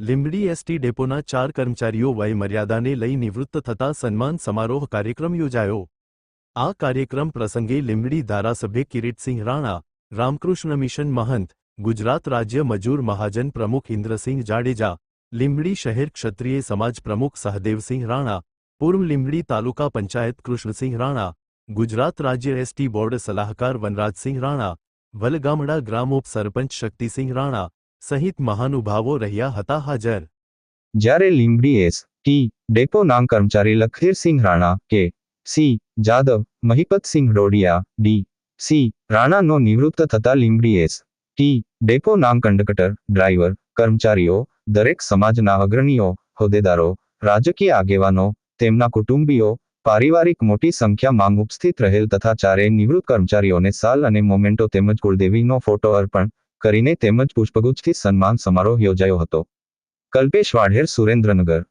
Limbdi ST ડેપોના ચાર કર્મચારીઓ વય મર્યાદાને લઈ નિવૃત્ત થતા સન્માન સમારોહ કાર્યક્રમ યોજાયો આ કાર્યક્રમ પ્રસંગે લીંબડી ધારાસભ્ય કિરીટસિંહ રાણા રામકૃષ્ણ મિશન મહંત ગુજરાત રાજ્ય મજૂર મહાજન પ્રમુખ ઇન્દ્રસિંહ જાડેજા લીંબડી શહેર ક્ષત્રિય સમાજ પ્રમુખ સહદેવસિંહ રાણા પૂર્વ લીંબડી તાલુકા પંચાયત કૃષ્ણસિંહ રાણા ગુજરાત રાજ્ય એસટી બોર્ડ સલાહકાર વનરાજસિંહ રાણા વલગામડા ગ્રામ ઉપસરપંચ શક્તિસિંહ રાણા સહિત મહાનુભાવો રહ્યા હતા હાજર. જ્યારે લીંબડી એસ ટી ડેપોના કર્મચારી Lakhdhirsinh Rana K C Jadav Mahipatsinh Dodiya D C રાણાનો નિવૃત્ત થતા લીંબડી એસ ટી ડેપોના કંડક્ટર, ડ્રાઈવર, કર્મચારીઓ, દરેક સમાજના અગ્રણીઓ, હોદ્દેદારો, રાજકીય આગેવાનો, તેમના કુટુંબીઓ, પારિવારિક મોટી સંખ્યામાં ઉપસ્થિત રહેલ તથા ચારેય નિવૃત્ત કર્મચારીઓને સાલ અને મોમેન્ટો તેમજ કુળદેવીનો ફોટો અર્પણ કરીને તેમજ પુષ્પગુચ્છથી સન્માન સમારોહ યોજાયો હતો. કલ્પેશ વાઢેર સુરેન્દ્રનગર